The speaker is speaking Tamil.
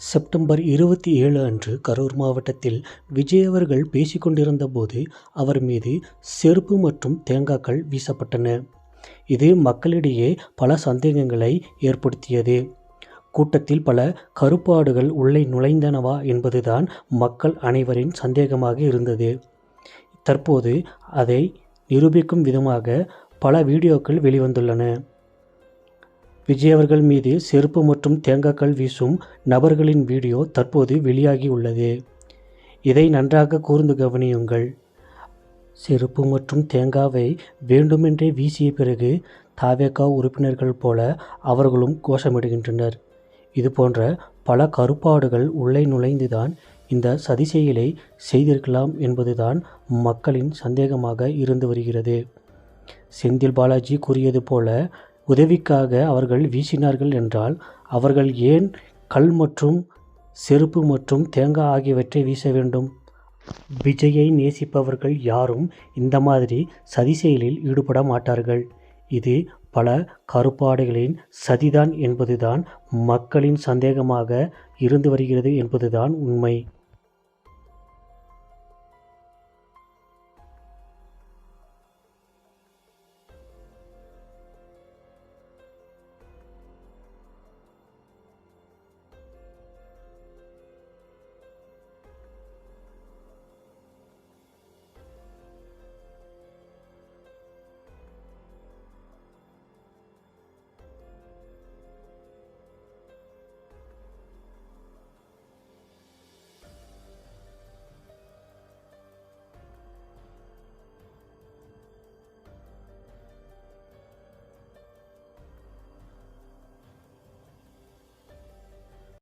செப்டம்பர் இருபத்தி ஏழு அன்று கரூர் மாவட்டத்தில் விஜய் அவர்கள் பேசிக்கொண்டிருந்த போது அவர் மீது செருப்பு மற்றும் தேங்காய்கள் வீசப்பட்டன. இது மக்களிடையே பல சந்தேகங்களை ஏற்படுத்தியது. கூட்டத்தில் பல கருப்பாடுகள் உள்ளே நுழைந்தனவா என்பதுதான் மக்கள் அனைவரின் சந்தேகமாக இருந்தது. தற்போது அதை நிரூபிக்கும் விதமாக பல வீடியோக்கள் வெளிவந்துள்ளன. விஜய் அவர்கள் மீது செருப்பு மற்றும் தேங்காய்கள் வீசும் நபர்களின் வீடியோ தற்போது வெளியாகி உள்ளது இதை நன்றாக கூர்ந்து கவனியுங்கள். செருப்பு மற்றும் தேங்காவை வேண்டுமென்றே வீசிய பிறகு தாவேகா உறுப்பினர்கள் போல அவர்களும் கோஷமிடுகின்றனர். இது போன்ற பல கருப்பாடுகள் உள்ளே நுழைந்துதான் இந்த சதி செயலை செய்திருக்கலாம் என்பதுதான் மக்களின் சந்தேகமாக இருந்து வருகிறது. செந்தில் பாலாஜி கூறியது போல உதவிக்காக அவர்கள் வீசினார்கள் என்றால் அவர்கள் ஏன் கல் மற்றும் செருப்பு மற்றும் தேங்காய் ஆகியவற்றை வீச வேண்டும்? விஜயை நேசிப்பவர்கள் யாரும் இந்த மாதிரி சதி செயலில் ஈடுபட மாட்டார்கள். இது பல கருப்பாடுகளின் சதிதான் என்பதுதான் மக்களின் சந்தேகமாக இருந்து வருகிறது என்பதுதான் உண்மை.